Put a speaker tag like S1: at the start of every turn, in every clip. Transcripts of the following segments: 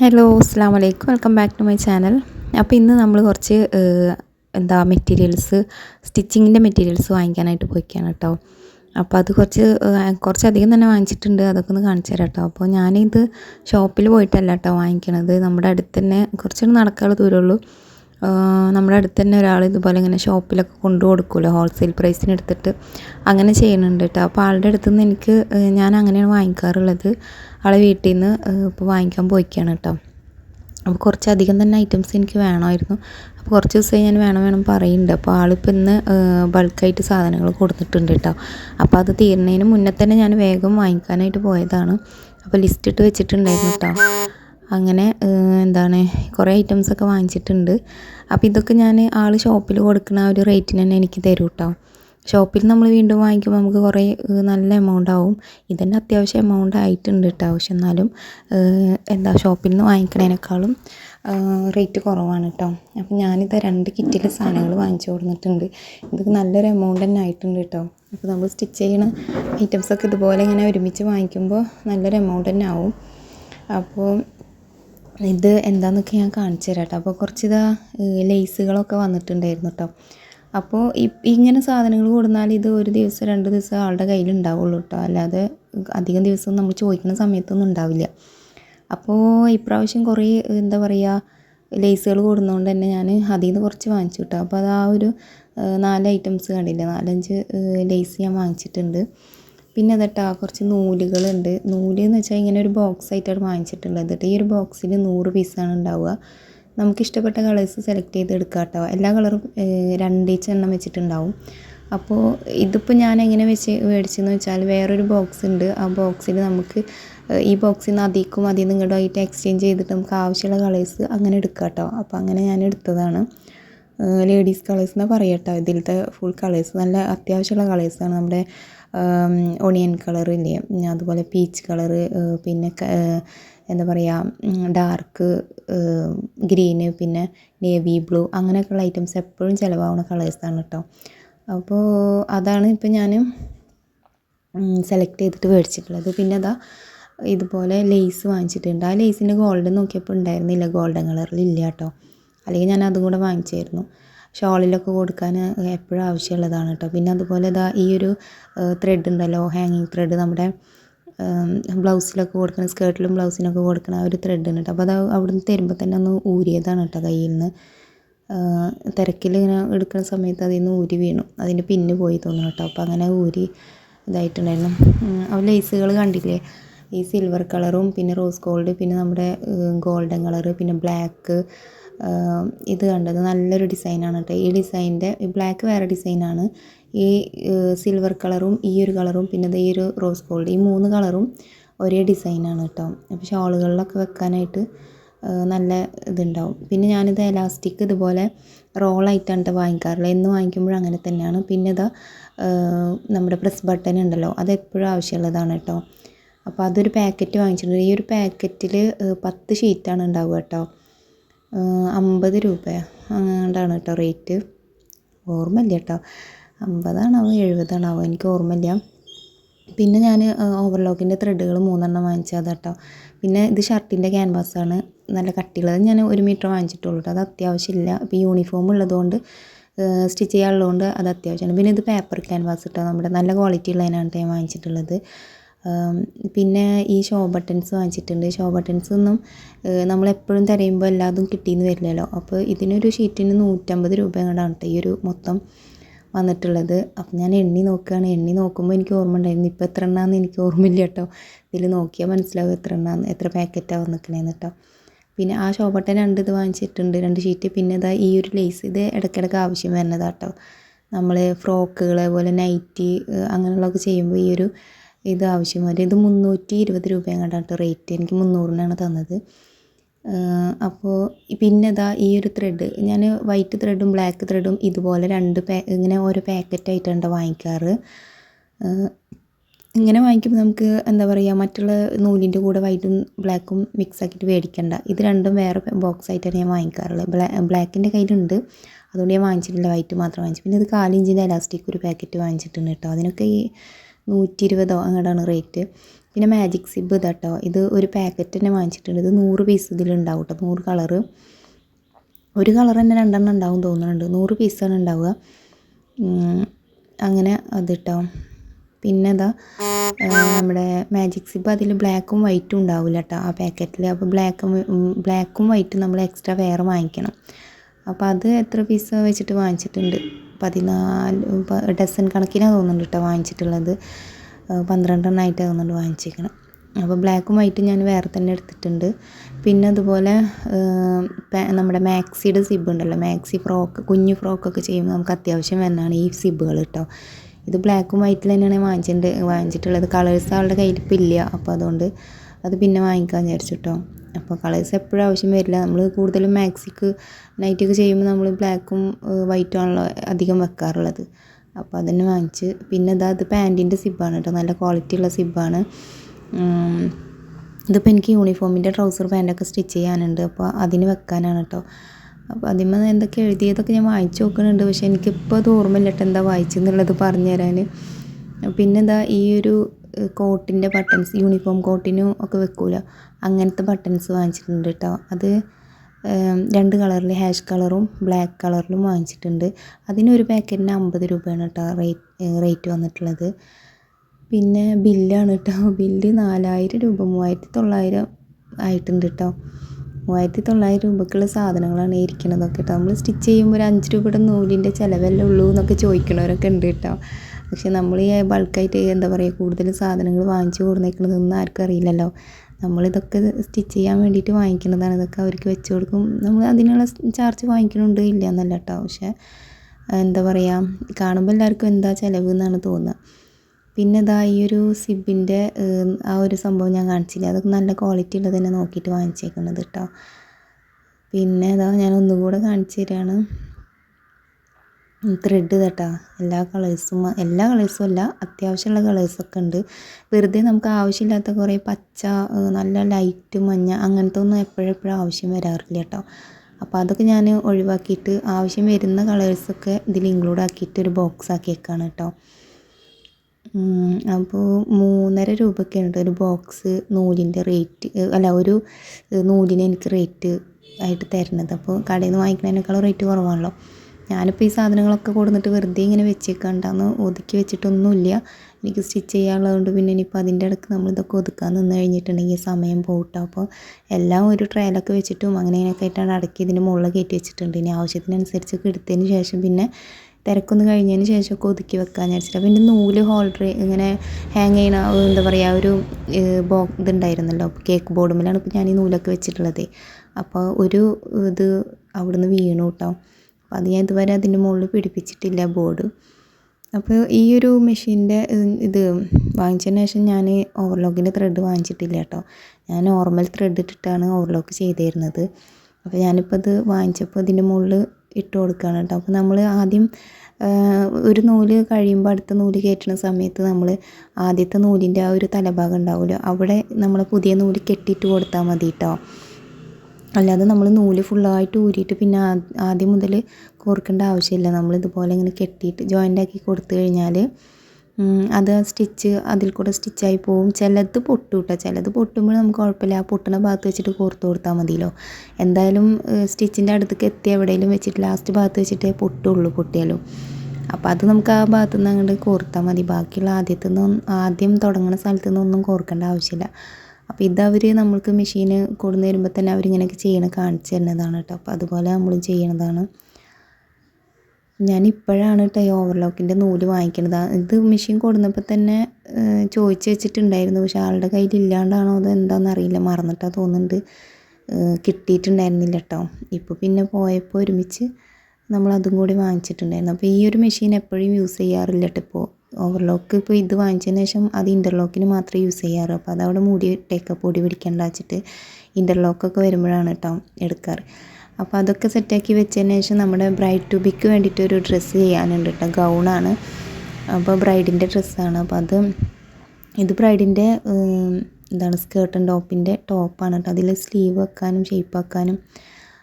S1: Hello അസ്സാം വലൈക്കും welcome back to my channel അപ്പോൾ ഇന്ന് നമ്മൾ കുറച്ച് എന്താ മെറ്റീരിയൽസ് സ്റ്റിച്ചിങ്ങിന്റെ മെറ്റീരിയൽസ് വാങ്ങിക്കാനായിട്ട് പോയിക്കാണ് കേട്ടോ അപ്പോൾ അത് കുറച്ച് കുറച്ചധികം തന്നെ വാങ്ങിച്ചിട്ടുണ്ട്. അതൊക്കെ ഒന്ന് കാണിച്ചു തരാം കേട്ടോ അപ്പോൾ ഞാനിത് ഷോപ്പിൽ പോയിട്ടല്ല കേട്ടോ വാങ്ങിക്കണത്. നമ്മുടെ അടുത്ത് തന്നെ കുറച്ചൊരു നടക്കാനുള്ള ദൂരമുള്ളൂ നമ്മുടെ അടുത്ത് തന്നെ ഒരാൾ ഇതുപോലെ ഇങ്ങനെ ഷോപ്പിലൊക്കെ കൊണ്ടു കൊടുക്കുമല്ലോ ഹോൾസെയിൽ പ്രൈസിന് എടുത്തിട്ട്. അങ്ങനെ ചെയ്യുന്നുണ്ട് കേട്ടോ അപ്പോൾ ആളുടെ അടുത്ത് നിന്ന് എനിക്ക് ഞാൻ അങ്ങനെയാണ് വാങ്ങിക്കാറുള്ളത്. ആളെ വീട്ടിൽ നിന്ന് ഇപ്പോൾ വാങ്ങിക്കാൻ പോയിക്കാണ് കേട്ടോ അപ്പോൾ കുറച്ചധികം തന്നെ ഐറ്റംസ് എനിക്ക് വേണമായിരുന്നു. അപ്പോൾ കുറച്ച് ദിവസമായി ഞാൻ വേണം വേണം പറയുന്നുണ്ട്. അപ്പോൾ ആളിപ്പോൾ ഇന്ന് ബൾക്കായിട്ട് സാധനങ്ങൾ കൊടുത്തിട്ടുണ്ട് കേട്ടോ അപ്പോൾ അത് തീരുന്നതിന് മുന്നേ തന്നെ ഞാൻ വേഗം വാങ്ങിക്കാനായിട്ട് പോയതാണ്. അപ്പോൾ ലിസ്റ്റ് ഇട്ട് വെച്ചിട്ടുണ്ടായിരുന്നു കേട്ടോ അങ്ങനെ എന്താണ് കുറേ ഐറ്റംസൊക്കെ വാങ്ങിച്ചിട്ടുണ്ട്. അപ്പോൾ ഇതൊക്കെ ഞാൻ ആൾ ഷോപ്പിൽ കൊടുക്കുന്ന ആ ഒരു റേറ്റിന് തന്നെ എനിക്ക് തരും കേട്ടോ ഷോപ്പിൽ നമ്മൾ വീണ്ടും വാങ്ങിക്കുമ്പോൾ നമുക്ക് കുറേ നല്ല എമൗണ്ട് ആവും. ഇതന്നെ അത്യാവശ്യം എമൗണ്ട് ആയിട്ടുണ്ട് കേട്ടോ പക്ഷെ എന്നാലും എന്താ ഷോപ്പിൽ നിന്ന് വാങ്ങിക്കണേനേക്കാളും റേറ്റ് കുറവാണ് കേട്ടോ അപ്പം ഞാനിത് രണ്ട് കിറ്റിലെ സാധനങ്ങൾ വാങ്ങിച്ചു കൊടുത്തിട്ടുണ്ട്. ഇത് നല്ലൊരു എമൗണ്ട് തന്നെ ആയിട്ടുണ്ട് കേട്ടോ അപ്പോൾ നമ്മൾ സ്റ്റിച്ച് ചെയ്യണ ഐറ്റംസൊക്കെ ഇതുപോലെ ഇങ്ങനെ ഒരുമിച്ച് വാങ്ങിക്കുമ്പോൾ നല്ലൊരു എമൗണ്ട് തന്നെ ആവും. അപ്പോൾ ഇത് എന്താണെന്നൊക്കെ ഞാൻ കാണിച്ചു തരാം കേട്ടോ അപ്പോൾ കുറച്ച് ഇതാ ലേസുകളൊക്കെ വന്നിട്ടുണ്ടായിരുന്നു കേട്ടോ അപ്പോൾ ഇങ്ങനെ സാധനങ്ങൾ കൊടുന്നാൽ ഇത് ഒരു ദിവസം രണ്ട് ദിവസം ആളുടെ കയ്യിൽ ഉണ്ടാവുള്ളൂ കേട്ടോ അല്ലാതെ അധികം ദിവസം നമ്മൾ ചോദിക്കുന്ന സമയത്തൊന്നും ഉണ്ടാവില്ല. അപ്പോൾ ഇപ്രാവശ്യം കുറേ എന്താ പറയുക ലേസുകൾ കൂടുന്നതുകൊണ്ട് തന്നെ ഞാൻ അതിൽ നിന്ന് കുറച്ച് വാങ്ങിച്ചു കേട്ടോ അപ്പോൾ അത് ആ ഒരു നാല് ഐറ്റംസ് കണ്ടില്ല? നാലഞ്ച് ലേസ് ഞാൻ വാങ്ങിച്ചിട്ടുണ്ട്. പിന്നെ അതട്ടാ കുറച്ച് നൂലുകളുണ്ട്. നൂൽ എന്ന് വെച്ചാൽ ഇങ്ങനെ ഒരു ബോക്സ് ആയിട്ടാണ് വാങ്ങിച്ചിട്ടുള്ളത്. എന്നിട്ട് ഈ ഒരു ബോക്സിൽ നൂറ് പീസാണ് ഉണ്ടാവുക. നമുക്ക് ഇഷ്ടപ്പെട്ട കളേഴ്സ് സെലക്ട് ചെയ്ത് എടുക്കാം കേട്ടോ എല്ലാ കളറും രണ്ടീച്ച് എണ്ണം വെച്ചിട്ടുണ്ടാവും. അപ്പോൾ ഇതിപ്പോൾ ഞാൻ എങ്ങനെ വെച്ച് മേടിച്ചെന്ന് വെച്ചാൽ വേറൊരു ബോക്സ് ഉണ്ട്. ആ ബോക്സിൽ നമുക്ക് ഈ ബോക്സിൽ നിന്ന് അധികം അതിൽ നിന്ന് ഇങ്ങോട്ടായിട്ട് എക്സ്ചേഞ്ച് ചെയ്തിട്ട് നമുക്ക് ആവശ്യമുള്ള കളേഴ്സ് അങ്ങനെ എടുക്കാം കേട്ടോ അപ്പോൾ അങ്ങനെ ഞാൻ എടുത്തതാണ്. ലേഡീസ് കളേഴ്സ് എന്നാണ് പറയട്ടോ. ഇതിലത്തെ ഫുൾ കളേഴ്സ് നല്ല അത്യാവശ്യമുള്ള കളേഴ്സാണ് നമ്മുടെ ഒണിയൻ കളർ ഇല്ലേ അതുപോലെ പീച്ച് കളറ് പിന്നെ എന്താ പറയുക ഡാർക്ക് ഗ്രീന് പിന്നെ നേവി ബ്ലൂ അങ്ങനെയൊക്കെയുള്ള ഐറ്റംസ് എപ്പോഴും ചിലവാകുന്ന കളേഴ്സാണ് കേട്ടോ അപ്പോൾ അതാണ് ഇപ്പം ഞാൻ സെലക്ട് ചെയ്തിട്ട് മേടിച്ചിട്ടുള്ളത്. പിന്നെ അതാ ഇതുപോലെ ലേസ് വാങ്ങിച്ചിട്ടുണ്ട്. ആ ലേസിന്റെ ഗോൾഡ് നോക്കിയപ്പോൾ ഉണ്ടായിരുന്നില്ല ഗോൾഡൻ കളറിൽ ഇല്ല കേട്ടോ അല്ലെങ്കിൽ ഞാൻ അതും കൂടെ വാങ്ങിച്ചായിരുന്നു. ഷോളിലൊക്കെ കൊടുക്കാൻ എപ്പോഴും ആവശ്യമുള്ളതാണ് കേട്ടോ പിന്നെ അതുപോലെ ഇതാ ഈ ഒരു ത്രെഡ് ഉണ്ടല്ലോ ഹാങ്ങിങ് ത്രെഡ് നമ്മുടെ ബ്ലൗസിലൊക്കെ കൊടുക്കുന്ന സ്കേർട്ടിലും ബ്ലൗസിനൊക്കെ കൊടുക്കുന്ന ആ ഒരു ത്രെഡ് ഉണ്ട് കേട്ടോ. അപ്പോൾ അത് അവിടുന്ന് തരുമ്പോൾ തന്നെ ഒന്ന് ഊരിയതാണ് കേട്ടോ കയ്യിൽ നിന്ന് തിരക്കിൽ ഇങ്ങനെ എടുക്കുന്ന സമയത്ത് അതിൽ നിന്ന് ഊരി വീണു. അതിന്റെ പിന്ന് പോയി തോന്നുന്നു കേട്ടോ. അപ്പോൾ അങ്ങനെ ഊരി ഇതായിട്ടുണ്ടായിരുന്നു. അവ ലേസുകൾ കണ്ടില്ലേ? ഈ സിൽവർ കളറും പിന്നെ റോസ് ഗോൾഡ് പിന്നെ നമ്മുടെ ഗോൾഡൻ കളറ് പിന്നെ ബ്ലാക്ക് ഇത് കണ്ടത് നല്ലൊരു ഡിസൈനാണ് കേട്ടോ. ഈ ഡിസൈനിന്റെ ബ്ലാക്ക് വേറെ ഡിസൈനാണ് ഈ സിൽവർ കളറും ഈ ഒരു കളറും പിന്നെ ഈ ഒരു റോസ് ഗോൾഡ് ഈ മൂന്ന് കളറും ഒരേ ഡിസൈനാണ് കേട്ടോ അപ്പോൾ ഷോളുകളിലൊക്കെ വെക്കാനായിട്ട് നല്ല ഇതുണ്ടാവും. പിന്നെ ഞാനിത് എലാസ്റ്റിക് ഇതുപോലെ റോളായിട്ടാണ് കേട്ടോ വാങ്ങിക്കാറുള്ളത് എന്ന് വാങ്ങിക്കുമ്പോഴും അങ്ങനെ തന്നെയാണ്. പിന്നെ ഇതാ നമ്മുടെ പ്രസ് ബട്ടൺ ഉണ്ടല്ലോ അത് എപ്പോഴും ആവശ്യമുള്ളതാണ് കേട്ടോ അപ്പോൾ അതൊരു പാക്കറ്റ് വാങ്ങിച്ചിട്ടുണ്ട്. ഈ ഒരു പാക്കറ്റിൽ പത്ത് ഷീറ്റാണ് ഉണ്ടാവുക കേട്ടോ അമ്പത് രൂപ. അങ്ങാണ്ടാണ് കേട്ടോ റേറ്റ് ഓർമ്മയില്ല കേട്ടോ അമ്പതാണാവോ എഴുപതാണാവോ എനിക്ക് ഓർമ്മയില്ല. പിന്നെ ഞാൻ ഓവർലോക്കിന്റെ ത്രെഡുകൾ മൂന്നെണ്ണം വാങ്ങിച്ചത് കേട്ടോ പിന്നെ ഇത് ഷർട്ടിന്റെ ക്യാൻവാസാണ് നല്ല കട്ടിയുള്ളത്. ഞാൻ ഒരു മീറ്റർ വാങ്ങിച്ചിട്ടുള്ളൂ കേട്ടോ. അത് അത്യാവശ്യമില്ല. ഇപ്പോൾ യൂണിഫോം ഉള്ളതുകൊണ്ട് സ്റ്റിച്ച് ചെയ്യാനുള്ളതുകൊണ്ട് അത് അത്യാവശ്യമാണ്. പിന്നെ ഇത് പേപ്പർ ക്യാൻവാസ് കേട്ടോ നമ്മുടെ നല്ല ക്വാളിറ്റി ഉള്ളതിനാണ് ഞാൻ വാങ്ങിച്ചിട്ടുള്ളത്. പിന്നെ ഈ ഷോ ബട്ടൺസ് വാങ്ങിച്ചിട്ടുണ്ട്. ഷോ ബട്ടൺസ് ഒന്നും നമ്മളെപ്പോഴും തിരയുമ്പോൾ എല്ലാതും കിട്ടിയെന്ന് വരില്ലല്ലോ. അപ്പോൾ ഇതിനൊരു ഷീറ്റിന് നൂറ്റമ്പത് രൂപ കണ്ടാണ് കേട്ടോ ഈ ഒരു മൊത്തം. വന്നിട്ടുള്ളത്. അപ്പം ഞാൻ എണ്ണി നോക്കുകയാണ്. എണ്ണി നോക്കുമ്പോൾ എനിക്ക് ഓർമ്മ ഉണ്ടായിരുന്നു. ഇപ്പോൾ എത്ര എണ്ണാന്ന് എനിക്ക് ഓർമ്മയില്ല കേട്ടോ. ഇതിൽ നോക്കിയാൽ മനസ്സിലാവും എത്ര എണ്ണാന്ന് എത്ര പാക്കറ്റാണ് വന്നിക്കണേന്ന് കേട്ടോ. പിന്നെ ആ ഷോ രണ്ട് ഇത് വാങ്ങിച്ചിട്ടുണ്ട്. രണ്ട് ഷീറ്റ് പിന്നെ ഇതാ ഈ ഒരു ലേസ് ഇത് ഇടയ്ക്കിടയ്ക്ക് ആവശ്യം വരുന്നതാണ് കേട്ടോ. നമ്മൾ ഫ്രോക്കുകൾ അതുപോലെ നൈറ്റി അങ്ങനെയുള്ളതൊക്കെ ചെയ്യുമ്പോൾ ഈ ഒരു ഇത് ആവശ്യം വരും. ഇത് മുന്നൂറ്റി ഇരുപത് രൂപ കണ്ടാട്ടോ റേറ്റ് എനിക്ക് മുന്നൂറിനാണ് തന്നത്. അപ്പോൾ പിന്നെ ഇതാ ഈ ഒരു ത്രെഡ് ഞാൻ വൈറ്റ് ത്രെഡും ബ്ലാക്ക് ത്രെഡും ഇതുപോലെ രണ്ട് പാ ഇങ്ങനെ ഓരോ പാക്കറ്റായിട്ടാണ് വാങ്ങിക്കാറ്. ഇങ്ങനെ വാങ്ങിക്കുമ്പോൾ നമുക്ക് എന്താ പറയുക മറ്റുള്ള നൂലിന്റെ കൂടെ വൈറ്റും ബ്ലാക്കും മിക്സ് ആക്കിയിട്ട് മേടിക്കണ്ട ഇത് രണ്ടും വേറെ ബോക്സ് ആയിട്ടാണ് ഞാൻ വാങ്ങിക്കാറുള്ളത് ബ്ലാ ബ്ലാക്കിന്റെ കയ്യിലുണ്ട്. അതുകൊണ്ട് ഞാൻ വാങ്ങിച്ചിട്ടില്ല വൈറ്റ് മാത്രം വാങ്ങിച്ചു. പിന്നെ ഇത് കാലിഞ്ചിന്റെ എലാസ്റ്റിക് ഒരു പാക്കറ്റ് വാങ്ങിച്ചിട്ടുണ്ട് കേട്ടോ അതിനൊക്കെ ഈ നൂറ്റി ഇരുപതോ അങ്ങോട്ടാണ് റേറ്റ് പിന്നെ മാജിക് സിബ് ഇതാട്ടോ. ഇത് ഒരു പാക്കറ്റ് തന്നെ വാങ്ങിച്ചിട്ടുണ്ട്. ഇത് നൂറ് പീസ് ഇതിലുണ്ടാവും കേട്ടോ നൂറ് കളറ് ഒരു കളർ തന്നെ രണ്ടെണ്ണം ഉണ്ടാവും തോന്നുന്നുണ്ട്. നൂറ് പീസാണ് ഉണ്ടാവുക. അങ്ങനെ അതിട്ടോ. പിന്നെ ഇതാ നമ്മുടെ മാജിക് സിബ് അതിൽ ബ്ലാക്കും വൈറ്റും ഉണ്ടാവില്ല കേട്ടോ ആ പാക്കറ്റിൽ അപ്പോൾ ബ്ലാക്കും ബ്ലാക്കും വൈറ്റും നമ്മൾ എക്സ്ട്രാ വേറെ വാങ്ങിക്കണം. അപ്പോൾ അത് എത്ര പീസ് വെച്ചിട്ട് വാങ്ങിച്ചിട്ടുണ്ട്? പതിനാല് ഡസൻ കണക്കിനാണ് തോന്നുന്നുണ്ട് കേട്ടോ വാങ്ങിച്ചിട്ടുള്ളത്. പന്ത്രണ്ടെണ്ണമായിട്ട് തോന്നുന്നുണ്ട് വാങ്ങിച്ചിരിക്കണം അപ്പോൾ ബ്ലാക്കും വൈറ്റും ഞാൻ വേറെ തന്നെ എടുത്തിട്ടുണ്ട്. പിന്നെ അതുപോലെ നമ്മുടെ മാക്സിയുടെ സിബ് ഉണ്ടല്ലോ. മാക്സി ഫ്രോക്ക് കുഞ്ഞു ഫ്രോക്കൊക്കെ ചെയ്യുമ്പോൾ നമുക്ക് അത്യാവശ്യം വരുന്നതാണ് ഈ സിബുകൾ കേട്ടോ ഇത് ബ്ലാക്കും വൈറ്റിൽ തന്നെയാണ് വാങ്ങിച്ചിട്ടുണ്ട് വാങ്ങിച്ചിട്ടുള്ളത്. കളേഴ്സ് ആളുടെ കയ്യിൽ ഇപ്പം ഇല്ല. അപ്പോൾ അതുകൊണ്ട് അത് പിന്നെ വാങ്ങിക്കാൻ വിചാരിച്ചു കേട്ടോ അപ്പോൾ കളേഴ്സ് എപ്പോഴും ആവശ്യം വരില്ല. നമ്മൾ കൂടുതലും മാക്സിക്ക് നൈറ്റൊക്കെ ചെയ്യുമ്പോൾ നമ്മൾ ബ്ലാക്കും വൈറ്റും ആണല്ലോ അധികം വെക്കാറുള്ളത്. അപ്പോൾ അതുതന്നെ വാങ്ങിച്ച്. പിന്നെ ഇതാ ഇത് പാന്റിന്റെ സിബാണ് കേട്ടോ നല്ല ക്വാളിറ്റി ഉള്ള സിബാണ് ഇതിപ്പോൾ എനിക്ക് യൂണിഫോമിന്റെ ട്രൗസർ പാന്റൊക്കെ സ്റ്റിച്ച് ചെയ്യാനുണ്ട്. അപ്പോൾ അതിന് വെക്കാനാണ് കേട്ടോ അപ്പോൾ അതിന്മേൽ എന്തൊക്കെ എഴുതിയതൊക്കെ ഞാൻ വായിച്ചു നോക്കുന്നുണ്ട്. പക്ഷേ എനിക്കിപ്പോൾ അത് ഓർമ്മയില്ല കേട്ടോ എന്താ വായിച്ചെന്നുള്ളത് പറഞ്ഞു തരാൻ പിന്നെ എന്താ ഈ ഒരു കോട്ടിന്റെ ബട്ടൺസ് യൂണിഫോം കോട്ടിനും ഒക്കെ വെക്കൂല. അങ്ങനത്തെ ബട്ടൺസ് വാങ്ങിച്ചിട്ടുണ്ട് കേട്ടോ അത് രണ്ട് കളറിൽ ഹാഷ് കളറും ബ്ലാക്ക് കളറിലും വാങ്ങിച്ചിട്ടുണ്ട്. അതിനൊരു പാക്കറ്റിന് അമ്പത് രൂപയാണ് കേട്ടോ റേറ്റ് വന്നിട്ടുള്ളത്. പിന്നെ ബില്ലാണ് കേട്ടോ. ബില്ല് നാലായിരം രൂപ മൂവായിരത്തി തൊള്ളായിരം ആയിട്ടുണ്ട് കേട്ടോ. മൂവായിരത്തി തൊള്ളായിരം രൂപക്കുള്ള സാധനങ്ങളാണ് ഇരിക്കണതൊക്കെ കേട്ടോ. നമ്മൾ സ്റ്റിച്ച് ചെയ്യുമ്പോൾ ഒരു അഞ്ച് രൂപയുടെ നൂലിന്റെ ചിലവല്ലേ ഉള്ളൂ എന്നൊക്കെ ചോദിക്കണവരൊക്കെ ഉണ്ട് കേട്ടോ. പക്ഷേ നമ്മൾ ഈ ബൾക്കായിട്ട് എന്താ പറയുക കൂടുതൽ സാധനങ്ങൾ വാങ്ങിച്ചു കൊടുന്നേക്കണതൊന്നും ആർക്കും അറിയില്ലല്ലോ. നമ്മളിതൊക്കെ സ്റ്റിച്ച് ചെയ്യാൻ വേണ്ടിയിട്ട് വാങ്ങിക്കുന്നതാണ്. ഇതൊക്കെ അവർക്ക് വെച്ച് കൊടുക്കും. നമ്മൾ അതിനുള്ള ചാർജ് വാങ്ങിക്കണുണ്ട് ഇല്ല എന്നല്ല കേട്ടോ പക്ഷേ എന്താ പറയുക കാണുമ്പോൾ എല്ലാവർക്കും എന്താ ചിലവ് എന്നാണ് തോന്നുക പിന്നെ ഇതാ ഈ ഒരു സിബിന്റെ ആ ഒരു സംഭവം ഞാൻ കാണിച്ചില്ല. അതൊക്കെ നല്ല ക്വാളിറ്റി ഉള്ളത് തന്നെ നോക്കിയിട്ട് വാങ്ങിച്ചേക്കുന്നത് കേട്ടോ പിന്നെ ഇതാ ഞാൻ ഒന്നുകൂടെ കാണിച്ചു തരാണ്. ത്രെഡ് കേട്ടോ എല്ലാ കളേഴ്സും എല്ലാ കളേഴ്സും അല്ല അത്യാവശ്യമുള്ള കളേഴ്സൊക്കെ ഉണ്ട്. വെറുതെ നമുക്ക് ആവശ്യമില്ലാത്ത കുറേ പച്ച നല്ല ലൈറ്റ് മഞ്ഞ അങ്ങനത്തെ ഒന്നും എപ്പോഴെപ്പോഴും ആവശ്യം വരാറില്ല കേട്ടോ അപ്പോൾ അതൊക്കെ ഞാൻ ഒഴിവാക്കിയിട്ട് ആവശ്യം വരുന്ന കളേഴ്സൊക്കെ ഇതിൽ ഇൻക്ലൂഡ് ആക്കിയിട്ട് ഒരു ബോക്സ് ആക്കിയേക്കാണ് കേട്ടോ അപ്പോൾ മൂന്നര രൂപയ്ക്കാണ് കേട്ടോ ഒരു ബോക്സ് നൂലിന്റെ റേറ്റ് അല്ല ഒരു നൂലിന് എനിക്ക് റേറ്റ് ആയിട്ട് തരുന്നത്. അപ്പോൾ കടയിൽ നിന്ന് വാങ്ങിക്കുന്നതിനേക്കാളും റേറ്റ് കുറവാണല്ലോ. ഞാനിപ്പോൾ ഈ സാധനങ്ങളൊക്കെ കൊടുന്നിട്ട് വെറുതെ ഇങ്ങനെ വെച്ചേക്കാണ്ടാന്ന് ഒതുക്കി വെച്ചിട്ടൊന്നുമില്ല. എനിക്ക് സ്റ്റിച്ച് ചെയ്യാനുള്ളതുകൊണ്ട് പിന്നെ ഇനിയിപ്പോൾ അതിന്റെ ഇടയ്ക്ക് നമ്മളിതൊക്കെ ഒതുക്കാൻ നിന്ന് കഴിഞ്ഞിട്ടുണ്ടെങ്കിൽ സമയം പോകട്ടോ അപ്പോൾ എല്ലാം ഒരു ട്രയലൊക്കെ വെച്ചിട്ടും അങ്ങനെ ഇങ്ങനെയൊക്കെ ആയിട്ടാണ് അടക്കി ഇതിന്റെ മുകളിൽ കയറ്റി വെച്ചിട്ടുണ്ട്. ഇനി ആവശ്യത്തിനനുസരിച്ചൊക്കെ എടുത്തതിന് ശേഷം പിന്നെ തിരക്കൊന്ന് കഴിഞ്ഞതിന് ശേഷമൊക്കെ ഒതുക്കി വെക്കാമെന്ന് വിചാരിച്ചിട്ട്. പിന്നെ നൂൽ ഹോൾഡർ ഇങ്ങനെ ഹാങ് ചെയ്യണ എന്താ പറയുക ഒരു ബോ ഇതുണ്ടായിരുന്നല്ലോ. കേക്ക് ബോർഡുമിലാണ് ഇപ്പോൾ ഞാൻ ഈ നൂലൊക്കെ വെച്ചിട്ടുള്ളത്. അപ്പോൾ ഒരു ഇത് അവിടുന്ന് വീണു കേട്ടോ അപ്പോൾ അത് ഞാൻ ഇതുവരെ അതിന്റെ മുകളിൽ പിടിപ്പിച്ചിട്ടില്ല ബോർഡ്. അപ്പോൾ ഈ ഒരു മെഷീന്റെ ഇത് വാങ്ങിച്ചതിന് ശേഷം ഞാൻ ഓവർലോക്കിന്റെ ത്രെഡ് വാങ്ങിച്ചിട്ടില്ല കേട്ടോ. ഞാൻ നോർമൽ ത്രെഡ് ഇട്ടിട്ടാണ് ഓവർലോക്ക് ചെയ്തിരുന്നത്. അപ്പോൾ ഞാനിപ്പോൾ ഇത് വാങ്ങിച്ചപ്പോൾ ഇതിന്റെ മുകളിൽ ഇട്ട് കൊടുക്കുകയാണ് കേട്ടോ. അപ്പോൾ നമ്മൾ ആദ്യം ഒരു നൂൽ കഴിയുമ്പോൾ അടുത്ത നൂൽ കയറ്റുന്ന സമയത്ത് നമ്മൾ ആദ്യത്തെ നൂലിന്റെ ആ ഒരു തലഭാഗം ഉണ്ടാവുമല്ലോ. അവിടെ നമ്മൾ പുതിയ നൂൽ കെട്ടിയിട്ട് കൊടുത്താൽ മതി കേട്ടോ. അല്ലാതെ നമ്മൾ നൂൽ ഫുള്ളായിട്ട് ഊരിയിട്ട് പിന്നെ ആദ്യം മുതൽ കോർക്കേണ്ട ആവശ്യമില്ല. നമ്മൾ ഇതുപോലെ ഇങ്ങനെ കെട്ടിയിട്ട് ജോയിന്റ് ആക്കി കൊടുത്തു കഴിഞ്ഞാൽ അത് സ്റ്റിച്ച് അതിൽ കൂടെ സ്റ്റിച്ചായി പോവും. ചിലത് പൊട്ടും കേട്ടോ ചിലത് പൊട്ടുമ്പോൾ നമുക്ക് കുഴപ്പമില്ല. ആ പൊട്ടുന്ന ഭാഗത്ത് വെച്ചിട്ട് കോർത്ത് കൊടുത്താൽ മതിയല്ലോ. എന്തായാലും സ്റ്റിച്ചിന്റെ അടുത്തേക്ക് എത്തി എവിടെയെങ്കിലും വെച്ചിട്ട് ലാസ്റ്റ് ഭാഗത്ത് വെച്ചിട്ടേ പൊട്ടുള്ളൂ പൊട്ടിയാലും. അപ്പോൾ അത് നമുക്ക് ആ ഭാഗത്തു നിന്ന് അങ്ങോട്ട് കോർത്താൽ മതി. ബാക്കിയുള്ള ആദ്യത്തു ആദ്യം തുടങ്ങുന്ന സ്ഥലത്തു നിന്നൊന്നും കോർക്കേണ്ട ആവശ്യമില്ല. അപ്പോൾ ഇതവർ നമ്മൾക്ക് മെഷീൻ കൊണ്ടു വരുമ്പോൾ തന്നെ അവരിങ്ങനെയൊക്കെ ചെയ്യണ കാണിച്ചു തരുന്നതാണ് കേട്ടോ. അപ്പോൾ അതുപോലെ നമ്മളും ചെയ്യണതാണ്. ഞാൻ ഇപ്പോഴാണ് കേട്ടോ ഈ ഓവർലോക്കിന്റെ നൂൽ വാങ്ങിക്കണത്. ഇത് മെഷീൻ കൊടുന്നപ്പോൾ തന്നെ ചോദിച്ച് വെച്ചിട്ടുണ്ടായിരുന്നു. പക്ഷെ ആളുടെ കയ്യിൽ ഇല്ലാണ്ടാണോ അതോ എന്താണെന്ന് അറിയില്ല. മറന്നിട്ടാ തോന്നുന്നുണ്ട്. കിട്ടിയിട്ടുണ്ടായിരുന്നില്ല കേട്ടോ ഇപ്പോൾ പിന്നെ പോയപ്പോൾ ഒരുമിച്ച് നമ്മൾ കൂടി വാങ്ങിച്ചിട്ടുണ്ടായിരുന്നു. അപ്പോൾ ഈ ഒരു മെഷീൻ എപ്പോഴും യൂസ് ചെയ്യാറില്ല കേട്ടോ ഇപ്പോൾ ഓവർലോക്ക് ഇപ്പോൾ ഇത് വാങ്ങിച്ചതിന് ശേഷം അത് ഇന്റർലോക്കിന് മാത്രമേ യൂസ് ചെയ്യാറ്. അപ്പോൾ അതവിടെ മൂടി ടേക്കപ്പ് പൊടി പിടിക്കണ്ട വെച്ചിട്ട് ഇന്റർലോക്കൊക്കെ വരുമ്പോഴാണ് കേട്ടോ എടുക്കാറ്. അപ്പോൾ അതൊക്കെ സെറ്റാക്കി വെച്ചതിന് ശേഷം നമ്മുടെ ബ്രൈഡ് ടു ബിക്ക് വേണ്ടിയിട്ട് ഒരു ഡ്രസ്സ് ചെയ്യാനുണ്ട് കേട്ടോ ഗൗണാണ് അപ്പോൾ ബ്രൈഡിന്റെ ഡ്രസ്സാണ് അപ്പോൾ അത് ഇത് ബ്രൈഡിന്റെ എന്താണ് സ്കേർട്ടും ടോപ്പിന്റെ ടോപ്പാണ് കേട്ടോ അതിൽ സ്ലീവ് വെക്കാനും ഷേപ്പ് ആക്കാനും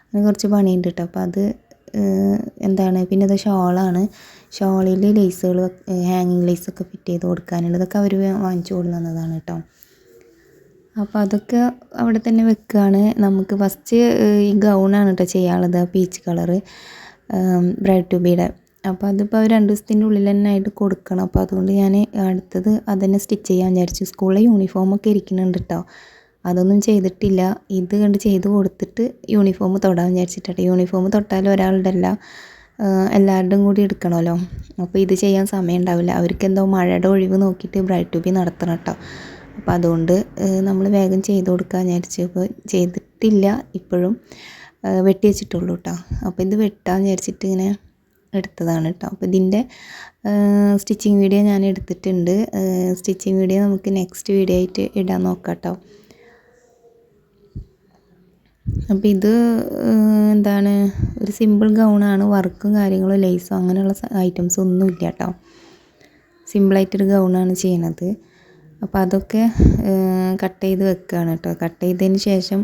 S1: അങ്ങനെ കുറച്ച് പണിയുണ്ട് കേട്ടോ അപ്പോൾ അത് എന്താണ്? പിന്നെ അത് ഷോളാണ് ഷോളിൽ ലേസുകൾ ഹാങ്ങിങ് ലേസൊക്കെ ഫിറ്റ് ചെയ്ത് കൊടുക്കാനുള്ളതൊക്കെ അവർ വാങ്ങിച്ചു കൊടുക്കുന്നതാണ് കേട്ടോ. അപ്പോൾ അതൊക്കെ അവിടെ തന്നെ വെക്കുകയാണ്. നമുക്ക് ഫസ്റ്റ് ഈ ഗൗണാണ് കേട്ടോ ചെയ്യാനുള്ളത് പീച്ച് കളറ് ബ്രൈഡ് ടു. ബിയുടെ അപ്പോൾ അതിപ്പോൾ രണ്ട് ദിവസത്തിന്റെ ഉള്ളിൽ തന്നെ ആയിട്ട് കൊടുക്കണം. അപ്പോൾ അതുകൊണ്ട് ഞാൻ അടുത്തത് അതന്നെ സ്റ്റിച്ച് ചെയ്യാൻ വിചാരിച്ചു. സ്കൂളിലെ യൂണിഫോമൊക്കെ ഇരിക്കുന്നുണ്ട് കേട്ടോ. അതൊന്നും ചെയ്തിട്ടില്ല. ഇത് കണ്ട് ചെയ്ത് കൊടുത്തിട്ട് യൂണിഫോം തൊടാൻ വിചാരിച്ചിട്ടാണ്. യൂണിഫോം തൊട്ടാൽ ഒരാളുടെ അല്ല എല്ലാവരുടെയും കൂടി എടുക്കണമല്ലോ. അപ്പോൾ ഇത് ചെയ്യാൻ സമയം ഉണ്ടാവില്ല. അവർക്ക് എന്തോ മഴയുടെ ഒഴിവ് നോക്കിയിട്ട് ബ്രൈഡ് ടു ബി നടത്തണം കേട്ടോ. അപ്പോൾ അതുകൊണ്ട് നമ്മൾ വേഗം ചെയ്ത് കൊടുക്കാൻ വിചാരിച്ചു. അപ്പോൾ ചെയ്തിട്ടില്ല ഇപ്പോഴും വെട്ടി വെച്ചിട്ടുള്ളൂ കേട്ടോ. അപ്പോൾ ഇത് വെട്ടാൻ വിചാരിച്ചിട്ട് ഇങ്ങനെ എടുത്തതാണ് കേട്ടോ. അപ്പോൾ ഇതിന്റെ സ്റ്റിച്ചിങ് വീഡിയോ ഞാൻ എടുത്തിട്ടുണ്ട്. സ്റ്റിച്ചിങ് വീഡിയോ നമുക്ക് നെക്സ്റ്റ് വീഡിയോ ആയിട്ട് ഇടാൻ നോക്കാം കേട്ടോ. അപ്പോൾ ഇത് എന്താണ് ഒരു സിമ്പിൾ ഗൗണാണ് വർക്കും കാര്യങ്ങളും ലേസും അങ്ങനെയുള്ള ഐറ്റംസ് ഒന്നും ഇല്ല കേട്ടോ സിമ്പിളായിട്ടൊരു ഗൗണാണ് ചെയ്യണത്. അപ്പോൾ അതൊക്കെ കട്ട് ചെയ്ത് വെക്കുകയാണ് കേട്ടോ കട്ട് ചെയ്തതിന് ശേഷം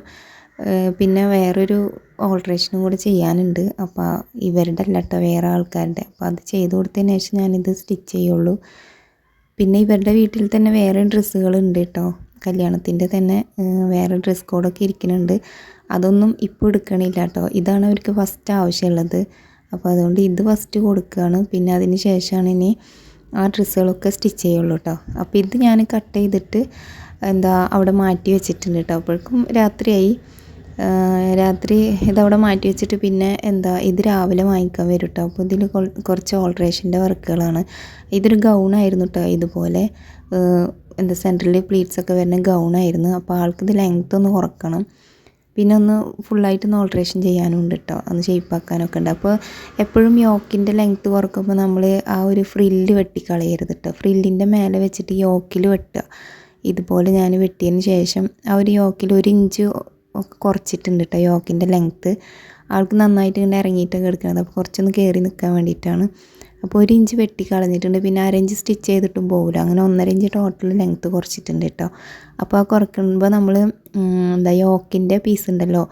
S1: പിന്നെ വേറൊരു ഓൾട്രേഷനും കൂടെ ചെയ്യാനുണ്ട്. അപ്പോൾ ഇവരുടെ അല്ല കേട്ടോ വേറെ ആൾക്കാരുടെ. അപ്പോൾ അത് ചെയ്ത് കൊടുത്തതിന് ശേഷം ഞാനിത് സ്റ്റിച്ച് ചെയ്യുള്ളൂ. പിന്നെ ഇവരുടെ വീട്ടിൽ തന്നെ വേറെ ഡ്രസ്സുകളുണ്ട് കേട്ടോ കല്യാണത്തിന്റെ തന്നെ വേറെ ഡ്രസ് കോഡൊക്കെ ഇരിക്കുന്നുണ്ട് അതൊന്നും ഇപ്പോൾ എടുക്കണില്ല കേട്ടോ ഇതാണ് അവർക്ക് ഫസ്റ്റ് ആവശ്യമുള്ളത്. അപ്പോൾ അതുകൊണ്ട് ഇത് ഫസ്റ്റ് കൊടുക്കുകയാണ് പിന്നെ അതിന് ശേഷമാണ് ഇനി ആ ഡ്രസ്സുകളൊക്കെ സ്റ്റിച്ച് ചെയ്യുള്ളൂ കേട്ടോ അപ്പോൾ ഇത് ഞാൻ കട്ട് ചെയ്തിട്ട് എന്താ അവിടെ മാറ്റി വെച്ചിട്ടുണ്ട് കേട്ടോ അപ്പോഴേക്കും രാത്രിയായി. രാത്രി ഇതവിടെ മാറ്റി വെച്ചിട്ട് പിന്നെ എന്താ ഇത് രാവിലെ വാങ്ങിക്കാൻ വരും കേട്ടോ അപ്പോൾ ഇതിൽ കുറച്ച് ഓൾട്രേഷന്റെ വർക്കുകളാണ്. ഇതൊരു ഗൗണായിരുന്നു കേട്ടോ ഇതുപോലെ. എന്താ സെൻട്രലിൽ പ്ലീറ്റ്സ് ഒക്കെ വരുന്ന ഗൗണായിരുന്നു അപ്പോൾ ആൾക്കിത് ലെങ്ത് ഒന്ന് കുറക്കണം. പിന്നെ ഒന്ന് ഫുള്ളായിട്ട് ഒന്ന് ഓൾട്രേഷൻ ചെയ്യാനും ഉണ്ട് കേട്ടോ ഒന്ന് ഷേപ്പാക്കാനൊക്കെ ഉണ്ട്. അപ്പോൾ എപ്പോഴും യോക്കിന്റെ ലെങ്ത് കുറക്കുമ്പോൾ നമ്മൾ ആ ഒരു ഫ്രില്ല് വെട്ടിക്കളയരുത് കേട്ടോ ഫ്രില്ലിന്റെ മേലെ വെച്ചിട്ട് യോക്കിൽ വെട്ടുക. ഇതുപോലെ ഞാൻ വെട്ടിയതിന് ശേഷം ആ ഒരു യോക്കിൽ ഒരു ഇഞ്ച് ഒക്കെ കുറച്ചിട്ടുണ്ട് കേട്ടോ യോക്കിന്റെ ലെങ്ത്ത് ആൾക്ക് നന്നായിട്ട് ഇങ്ങനെ ഇറങ്ങിയിട്ടൊക്കെ എടുക്കുന്നത് അപ്പോൾ കുറച്ചൊന്ന് കയറി നിൽക്കാൻ വേണ്ടിയിട്ടാണ് അപ്പോൾ ഒരു ഇഞ്ച് വെട്ടി കളഞ്ഞിട്ടുണ്ട്. പിന്നെ അരഞ്ച് സ്റ്റിച്ച് ചെയ്തിട്ടും പോകില്ല അങ്ങനെ ഒന്നര ഇഞ്ച് ടോട്ടൽ ലെങ്ത്ത് കുറച്ചിട്ടുണ്ട് കേട്ടോ അപ്പോൾ ആ കുറക്കുമ്പോൾ നമ്മൾ എന്താ യോക്കിന്റെ പീസ് ഉണ്ടല്ലോ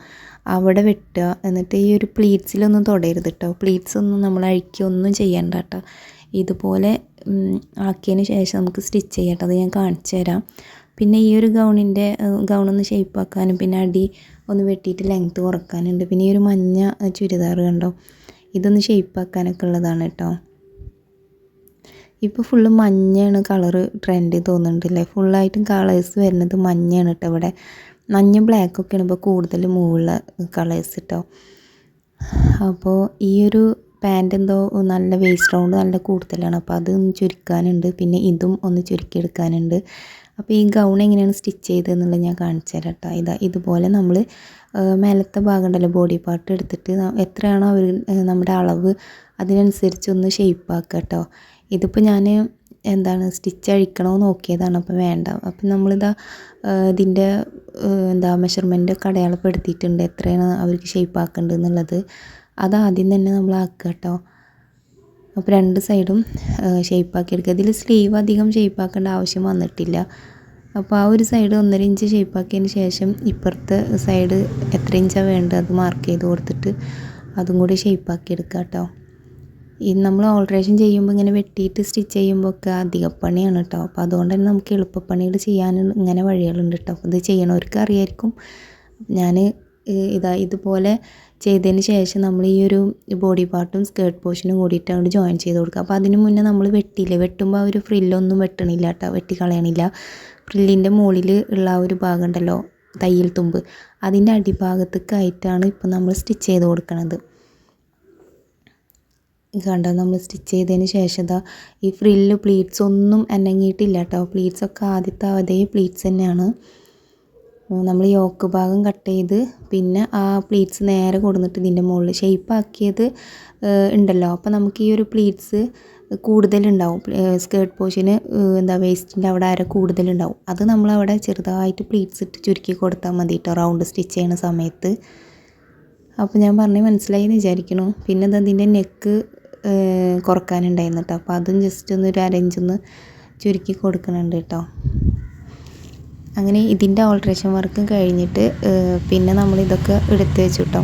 S1: അവിടെ വെട്ടുക. എന്നിട്ട് ഈ ഒരു പ്ലീറ്റ്സിലൊന്നും തൊടരുത് കേട്ടോ പ്ലീറ്റ്സ് ഒന്നും നമ്മൾ അഴിക്കുക ഒന്നും ചെയ്യണ്ട കേട്ടോ ഇതുപോലെ ആക്കിയതിന് ശേഷം നമുക്ക് സ്റ്റിച്ച് ചെയ്യട്ടോ അത് ഞാൻ കാണിച്ചു തരാം. പിന്നെ ഈ ഒരു ഗൗണിന്റെ ഗൗണൊന്ന് ഷേപ്പാക്കാനും പിന്നെ അടി ഒന്ന് വെട്ടിയിട്ട് ലെങ്ത്ത് കുറക്കാനുണ്ട്. പിന്നെ ഈ ഒരു മഞ്ഞ ചുരിദാർ കണ്ടോ? ഇതൊന്ന് ഷേപ്പാക്കാനൊക്കെ ഉള്ളതാണ് കേട്ടോ ഇപ്പോൾ ഫുള്ള് മഞ്ഞയാണ് കളറ് ട്രെൻഡ് തോന്നുന്നുണ്ടല്ലേ? ഫുള്ളായിട്ടും കളേഴ്സ് വരുന്നത് മഞ്ഞയാണ് കേട്ടോ ഇവിടെ. മഞ്ഞ ബ്ലാക്കൊക്കെയാണ് ഇപ്പോൾ കൂടുതൽ മൂവുള്ള കളേഴ്സ് കേട്ടോ അപ്പോൾ ഈ ഒരു പാന്റ് എന്തോ നല്ല വേസ്റ്റ് റൗണ്ട് നല്ല കൂടുതലാണ്. അപ്പോൾ അത് ഒന്ന് ചുരുക്കാനുണ്ട്. പിന്നെ ഇതും ഒന്ന് ചുരുക്കിയെടുക്കാനുണ്ട്. അപ്പോൾ ഈ ഗൗൺ എങ്ങനെയാണ് സ്റ്റിച്ച് ചെയ്തതെന്നുള്ളത് ഞാൻ കാണിച്ചു തരാം കേട്ടോ ഇതാ ഇതുപോലെ നമ്മൾ മേലത്തെ ഭാഗം ഉണ്ടല്ലോ ബോഡി പാർട്ട് എടുത്തിട്ട് എത്രയാണോ അവർ നമ്മുടെ അളവ് അതിനനുസരിച്ച് ഒന്ന് ഷേപ്പാക്കുക കേട്ടോ ഇതിപ്പോൾ ഞാൻ എന്താണ് സ്റ്റിച്ച് അഴിക്കണമെന്ന് നോക്കിയതാണ് അപ്പോൾ വേണ്ട. അപ്പം നമ്മളിതാ ഇതിന്റെ എന്താ മെഷർമെന്റ് ഒക്കെ അടയാളപ്പെടുത്തിയിട്ടുണ്ട്. എത്രയാണ് അവർക്ക് ഷേപ്പ് ആക്കേണ്ടത് എന്നുള്ളത് അത് ആദ്യം തന്നെ നമ്മൾ ആക്കുക കേട്ടോ അപ്പോൾ രണ്ട് സൈഡും ഷേപ്പാക്കി എടുക്കുക. ഇതിൽ സ്ലീവ് അധികം ഷേപ്പാക്കേണ്ട ആവശ്യം വന്നിട്ടില്ല. അപ്പോൾ ആ ഒരു സൈഡ് ഒന്നര ഇഞ്ച് ഷേപ്പാക്കിയതിന് ശേഷം ഇപ്പുറത്തെ സൈഡ് എത്ര ഇഞ്ചാണ് വേണ്ടത് അത് മാർക്ക് ചെയ്ത് കൊടുത്തിട്ട് അതും കൂടി ഷേപ്പാക്കി എടുക്കുക കേട്ടോ ഈ നമ്മൾ ഓൾട്രേഷൻ ചെയ്യുമ്പോൾ ഇങ്ങനെ വെട്ടിയിട്ട് സ്റ്റിച്ച് ചെയ്യുമ്പോൾ ഒക്കെ അധികപ്പണിയാണ് കേട്ടോ അപ്പോൾ അതുകൊണ്ട് തന്നെ നമുക്ക് എളുപ്പപ്പണികൾ ചെയ്യാൻ ഇങ്ങനെ വഴികളുണ്ട് കേട്ടോ ഇത് ചെയ്യണവർക്ക് അറിയായിരിക്കും. ഞാൻ ഇതാ ഇതുപോലെ ചെയ്തതിന് ശേഷം നമ്മൾ ഈ ഒരു ബോഡി പാർട്ടും സ്കേർട്ട് പോർഷനും കൂടിയിട്ട് അങ്ങോട്ട് ജോയിൻ ചെയ്ത് കൊടുക്കുക. അപ്പോൾ അതിന് മുന്നേ നമ്മൾ വെട്ടിയില്ല? വെട്ടുമ്പോൾ ആ ഒരു ഫ്രില്ലൊന്നും വെട്ടണില്ല കേട്ടോ വെട്ടി കളയണില്ല. ഫ്രില്ലിന്റെ മുകളിൽ ഉള്ള ആ ഒരു ഭാഗം ഉണ്ടല്ലോ? തയ്യൽ തുമ്പ്. അതിന്റെ അടിഭാഗത്തേക്കായിട്ടാണ് ഇപ്പോൾ നമ്മൾ സ്റ്റിച്ച് ചെയ്ത് കൊടുക്കണത്. കണ്ടോ? നമ്മൾ സ്റ്റിച്ച് ചെയ്തതിന് ശേഷം ഇതാ ഈ ഫ്രില്ല് പ്ലീറ്റ്സ് ഒന്നും അനങ്ങിയിട്ടില്ല കേട്ടോ പ്ലീറ്റ്സ് ഒക്കെ ആദ്യത്തെ അതേ പ്ലീറ്റ്സ് തന്നെയാണ്. നമ്മൾ യോക്ക് ഭാഗം കട്ട് ചെയ്ത് പിന്നെ ആ പ്ലീറ്റ്സ് നേരെ കൊടുത്തിട്ട് ഇതിന്റെ മുകളിൽ ഷേപ്പാക്കിയത് ഉണ്ടല്ലോ. അപ്പോൾ നമുക്ക് ഈ ഒരു പ്ലീറ്റ്സ് കൂടുതലുണ്ടാവും. സ്കേർട്ട് പോഷന് എന്താ വേസ്റ്റിന്റെ അവിടെ അര കൂടുതലുണ്ടാവും. അത് നമ്മൾ അവിടെ ചെറുതായിട്ട് പ്ലീറ്റ്സ് ഇട്ട് ചുരുക്കി കൊടുത്താൽ മതി കേട്ടോ റൗണ്ട് സ്റ്റിച്ച് ചെയ്യുന്ന സമയത്ത്. അപ്പോൾ ഞാൻ പറഞ്ഞ് മനസ്സിലായി എന്ന് വിചാരിക്കണു പിന്നെ അത് അതിന്റെ നെക്ക് കുറക്കാനുണ്ടായിരുന്നു കേട്ടോ അപ്പോൾ അതും ജസ്റ്റ് ഒന്ന് ഒരു അരഞ്ചൊന്ന് ചുരുക്കി കൊടുക്കുന്നുണ്ട് കേട്ടോ അങ്ങനെ ഇതിന്റെ ഓൾട്രേഷൻ വർക്കും കഴിഞ്ഞിട്ട് പിന്നെ നമ്മൾ ഇതൊക്കെ എടുത്ത് വെച്ചു കേട്ടോ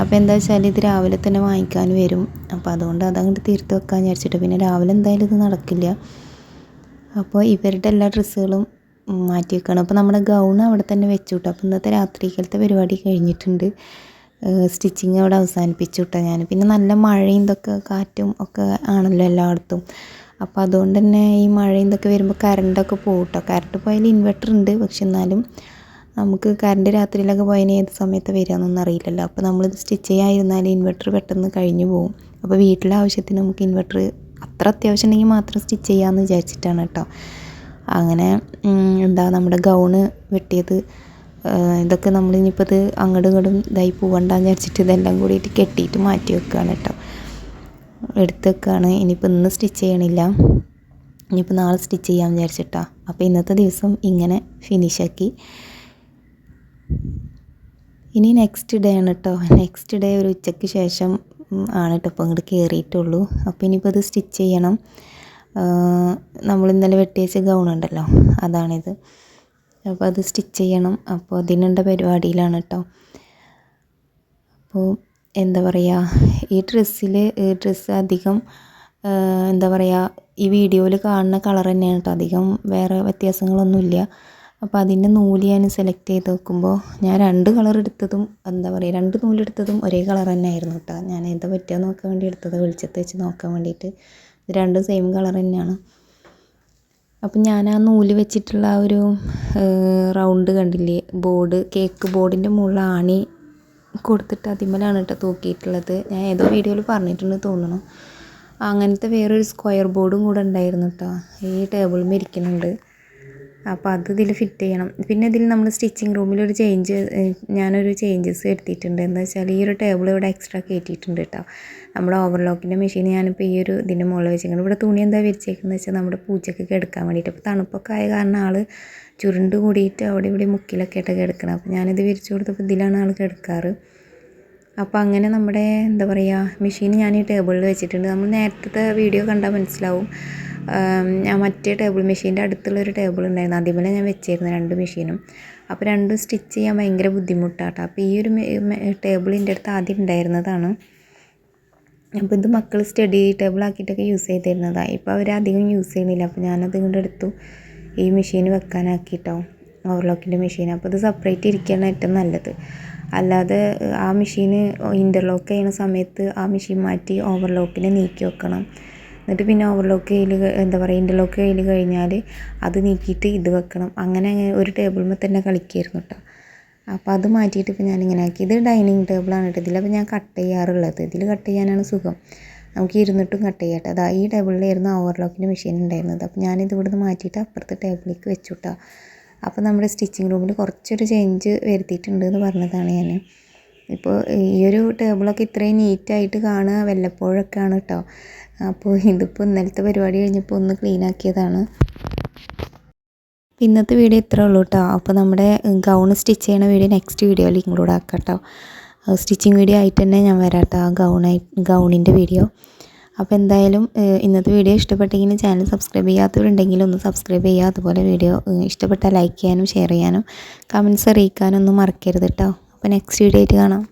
S1: അപ്പോൾ എന്താ വെച്ചാൽ ഇത് രാവിലെ തന്നെ വാങ്ങിക്കാൻ വരും. അപ്പോൾ അതുകൊണ്ട് അതങ്ങോട്ട് തീർത്ത് വെക്കാൻ വിചാരിച്ചിട്ട് പിന്നെ രാവിലെ എന്തായാലും ഇത് നടക്കില്ല. അപ്പോൾ ഇവരുടെ എല്ലാ ഡ്രസ്സുകളും മാറ്റി വെക്കണം. അപ്പോൾ നമ്മുടെ ഗൗൺ അവിടെ തന്നെ വെച്ചു കേട്ടോ അപ്പോൾ ഇന്നത്തെ രാത്രിക്കലത്തെ പരിപാടി കഴിഞ്ഞിട്ടുണ്ട്. സ്റ്റിച്ചിങ് അവിടെ അവസാനിപ്പിച്ചു കേട്ടോ ഞാൻ. പിന്നെ നല്ല മഴയും ഇതൊക്കെ കാറ്റും ഒക്കെ ആണല്ലോ എല്ലായിടത്തും. അപ്പോൾ അതുകൊണ്ട് തന്നെ ഈ മഴയും ഇതൊക്കെ വരുമ്പോൾ കറണ്ടൊക്കെ പോകും കേട്ടോ കറണ്ട് പോയാൽ ഇൻവെർട്ടർ ഉണ്ട്. പക്ഷെ എന്നാലും നമുക്ക് കറണ്ട് രാത്രിയിലൊക്കെ പോയതിന് ഏത് സമയത്ത് വരികയെന്നൊന്നും അറിയില്ലല്ലോ. അപ്പോൾ നമ്മൾ സ്റ്റിച്ച് ചെയ്യാതിരുന്നാൽ ഇൻവെർട്ടർ പെട്ടെന്ന് കഴിഞ്ഞു പോകും അപ്പോൾ വീട്ടിലെ ആവശ്യത്തിന് നമുക്ക് ഇൻവെർട്ടർ അത്ര അത്യാവശ്യം ഉണ്ടെങ്കിൽ മാത്രം സ്റ്റിച്ച് ചെയ്യാമെന്ന് വിചാരിച്ചിട്ടാണ് കേട്ടോ അങ്ങനെ എന്താ നമ്മുടെ ഗൗണ് വെട്ടിയത്. ഇതൊക്കെ നമ്മൾ ഇനിയിപ്പോൾ ഇത് അങ്ങോട്ടും ഇങ്ങോട്ടും ഇതായി പോകണ്ടെന്ന് വെച്ചിട്ട് ഇതെല്ലാം കൂടിയിട്ട് കെട്ടിയിട്ട് മാറ്റി വെക്കുകയാണ് കേട്ടോ. എടുത്ത് വെക്കുകയാണ് ഇനിയിപ്പോൾ ഇന്ന് സ്റ്റിച്ച് ചെയ്യണില്ല. ഇനിയിപ്പോൾ നാളെ സ്റ്റിച്ച് ചെയ്യാൻ വിചാരിച്ചിട്ടാ. അപ്പോൾ ഇന്നത്തെ ദിവസം ഇങ്ങനെ ഫിനിഷാക്കി ഇനി നെക്സ്റ്റ് ഡേ ആണ് കേട്ടോ. നെക്സ്റ്റ് ഡേ ഒരു ഉച്ചയ്ക്ക് ശേഷം ആണ് കേട്ടോ അപ്പോൾ ഇങ്ങോട്ട് കയറിയിട്ടുള്ളൂ അപ്പോൾ ഇനിയിപ്പോൾ ഇത് സ്റ്റിച്ച് ചെയ്യണം. നമ്മൾ ഇന്നലെ വെട്ടിയേച്ച ഗൗൺ ഉണ്ടല്ലോ അതാണിത്. അപ്പോൾ അത് സ്റ്റിച്ച് ചെയ്യണം. അപ്പോൾ അതിനുള്ള പരിപാടിയിലാണ് കേട്ടോ. അപ്പോൾ എന്താ പറയുക ഈ ഡ്രസ്സിൽ ഡ്രസ്സ് അധികം എന്താ പറയുക ഈ വീഡിയോയിൽ കാണുന്ന കളർ തന്നെയാണ് കേട്ടോ അധികം. വേറെ വ്യത്യാസങ്ങളൊന്നുമില്ല. അപ്പോൾ അതിന്റെ നൂൽ ഞാൻ സെലക്ട് ചെയ്ത് നോക്കുമ്പോൾ ഞാൻ രണ്ട് കളർ എടുത്തതും എന്താ പറയുക രണ്ട് നൂലെടുത്തതും ഒരേ കളർ തന്നെ ആയിരുന്നു കേട്ടോ. ഞാൻ എന്താ പറ്റുക നോക്കാൻ വേണ്ടി എടുത്തത് വെളിച്ചത്ത് വെച്ച് നോക്കാൻ വേണ്ടിയിട്ട്. ഇത് രണ്ടും സെയിം കളർ തന്നെയാണ്. അപ്പം ഞാൻ ആ നൂൽ വെച്ചിട്ടുള്ള ആ ഒരു റൗണ്ട് കണ്ടില്ലേ? ബോർഡ് കേക്ക് ബോർഡിന്റെ മുകളിൽ ആണി കൊടുത്തിട്ട് അതിമലാണ് കേട്ടോ തൂക്കിയിട്ടുള്ളത്. ഞാൻ ഏതോ വീഡിയോയിൽ പറഞ്ഞിട്ടുണ്ട് തോന്നുന്നു. അങ്ങനത്തെ വേറൊരു സ്ക്വയർ ബോർഡും കൂടെ ഉണ്ടായിരുന്നു കേട്ടോ. ഈ ടേബിളിൽ ഇരിക്കുന്നുണ്ട്. അപ്പോൾ അത് ഇതിൽ ഫിറ്റ് ചെയ്യണം. പിന്നെ ഇതിൽ നമ്മൾ സ്റ്റിച്ചിങ് റൂമിൽ ഒരു ചേഞ്ച് ഞാനൊരു ചേഞ്ചസ് വരുത്തിയിട്ടുണ്ട്. എന്ന് വെച്ചാൽ ഈ ഒരു ടേബിൾ ഇവിടെ എക്സ്ട്രാ കയറ്റിയിട്ടുണ്ട് കേട്ടോ നമ്മുടെ ഓവർലോക്കിന്റെ മെഷീൻ ഞാനിപ്പോൾ ഈ ഒരു ഇതിന്റെ മുകളിൽ വെച്ചിട്ടുണ്ട് ഇവിടെ തുണി എന്താ വിരിച്ചേക്കുന്നത് വെച്ചാൽ നമ്മുടെ പൂച്ചയ്ക്ക് എടുക്കാൻ വേണ്ടിയിട്ട്. അപ്പോൾ തണുപ്പൊക്കെ ആയ കാരണം ആൾ ചുരുണ്ട് കൂടിയിട്ട് അവിടെ ഇവിടെ മുക്കിലൊക്കെ ആയിട്ട് കിടക്കണം. അപ്പോൾ ഞാനിത് വിരിച്ചു കൊടുത്തപ്പോൾ ഇതിലാണ് ആൾ കിടക്കാറ്. അപ്പോൾ അങ്ങനെ നമ്മുടെ എന്താ പറയുക മെഷീൻ ഞാൻ ഈ ടേബിളിൽ വെച്ചിട്ടുണ്ട്. നമ്മൾ നേരത്തെ വീഡിയോ കണ്ടാൽ മനസ്സിലാവും. ഞാൻ മറ്റേ ടേബിൾ മെഷീന്റെ അടുത്തുള്ളൊരു ടേബിൾ ഉണ്ടായിരുന്നു. അതേപോലെ ഞാൻ വെച്ചിരുന്നു രണ്ട് മെഷീനും അപ്പോൾ രണ്ടും സ്റ്റിച്ച് ചെയ്യാൻ ഭയങ്കര ബുദ്ധിമുട്ടാട്ടോ. അപ്പോൾ ഈ ഒരു ടേബിൾ എന്റെ അടുത്ത് ആദ്യം ഉണ്ടായിരുന്നതാണ്. അപ്പോൾ ഇത് മക്കൾ സ്റ്റഡി ടേബിൾ ആക്കിയിട്ടൊക്കെ യൂസ് ചെയ്തിരുന്നതാണ് ഇപ്പോൾ അവർ അധികം യൂസ് ചെയ്യുന്നില്ല. അപ്പോൾ ഞാനത് ഇങ്ങോട്ട് എടുത്തു. ഈ മെഷീൻ വെക്കാനാക്കിയിട്ടോ ഓവർലോക്കിന്റെ മെഷീൻ അപ്പോൾ ഇത് സെപ്പറേറ്റ് ഇരിക്കുകയാണ് ഏറ്റവും നല്ലത്. അല്ലാതെ ആ മെഷീന് ഇന്റർലോക്ക് ചെയ്യുന്ന സമയത്ത് ആ മെഷീൻ മാറ്റി ഓവർലോക്കിനെ നീക്കി വെക്കണം. എന്നിട്ട് പിന്നെ ഓവർലോക്ക് ചെയ്യൽ എന്താ പറയുക ഇന്റർലോക്ക് ചെയ്യൽ കഴിഞ്ഞാൽ അത് നീക്കിയിട്ട് ഇത് വെക്കണം. അങ്ങനെ ഒരു ടേബിളിൽ തന്നെ കളിക്കുമായിരുന്നു കേട്ടോ അപ്പോൾ അത് മാറ്റിയിട്ട് ഇപ്പോൾ ഞാനിങ്ങനെ ആക്കി. ഇത് ഡൈനിങ് ടേബിളാണ് കേട്ടോ ഇതിലപ്പോൾ ഞാൻ കട്ട് ചെയ്യാറുള്ളത്. ഇതിൽ കട്ട് ചെയ്യാനാണ് സുഖം. നമുക്ക് ഇരുന്നിട്ടും കട്ട് ചെയ്യാം കേട്ടോ അതാ ഈ ടേബിളിലായിരുന്നു ഓവർലോക്കിന്റെ മെഷീൻ ഉണ്ടായിരുന്നത്. അപ്പോൾ ഞാനിത് ഇവിടുന്ന് മാറ്റിയിട്ട് അപ്പുറത്തെ ടേബിളിലേക്ക് വെച്ചു കേട്ടോ അപ്പോൾ നമ്മുടെ സ്റ്റിച്ചിങ് റൂമിൽ കുറച്ചൊരു ചേഞ്ച് വരുത്തിയിട്ടുണ്ട് എന്ന് പറഞ്ഞതാണ് ഞാൻ ഇപ്പോൾ ഈ ഒരു ടേബിളൊക്കെ ഇത്രയും നീറ്റായിട്ട് കാണുക വല്ലപ്പോഴൊക്കെയാണ് കേട്ടോ അപ്പോൾ ഇതിപ്പോൾ ഇന്നലത്തെ പരിപാടി കഴിഞ്ഞപ്പോൾ ഒന്ന് ക്ലീൻ ആക്കിയതാണ്. ഇന്നത്തെ വീഡിയോ ഇത്രേ ഉള്ളൂ കേട്ടോ അപ്പോൾ നമ്മുടെ ഗൗൺ സ്റ്റിച്ച് ചെയ്യണ വീഡിയോ നെക്സ്റ്റ് വീഡിയോയിൽ ഇൻക്ലൂഡ് ആക്കാം കേട്ടോ സ്റ്റിച്ചിങ് വീഡിയോ ആയിട്ട് തന്നെ ഞാൻ വരാം കേട്ടോ ഗൗണായി ഗൗണിന്റെ വീഡിയോ അപ്പോൾ എന്തായാലും ഇന്നത്തെ വീഡിയോ ഇഷ്ടപ്പെട്ടെങ്കിൽ ചാനൽ സബ്സ്ക്രൈബ് ചെയ്യാത്തവരുണ്ടെങ്കിൽ ഒന്ന് സബ്സ്ക്രൈബ് ചെയ്യുക. അതുപോലെ വീഡിയോ ഇഷ്ടപ്പെട്ടാൽ ലൈക്ക് ചെയ്യാനും ഷെയർ ചെയ്യാനും കമന്റ്സ് അറിയിക്കാനും ഒന്നും മറക്കരുത് കേട്ടോ അപ്പോൾ നെക്സ്റ്റ് വീഡിയോ ആയിട്ട് കാണാം.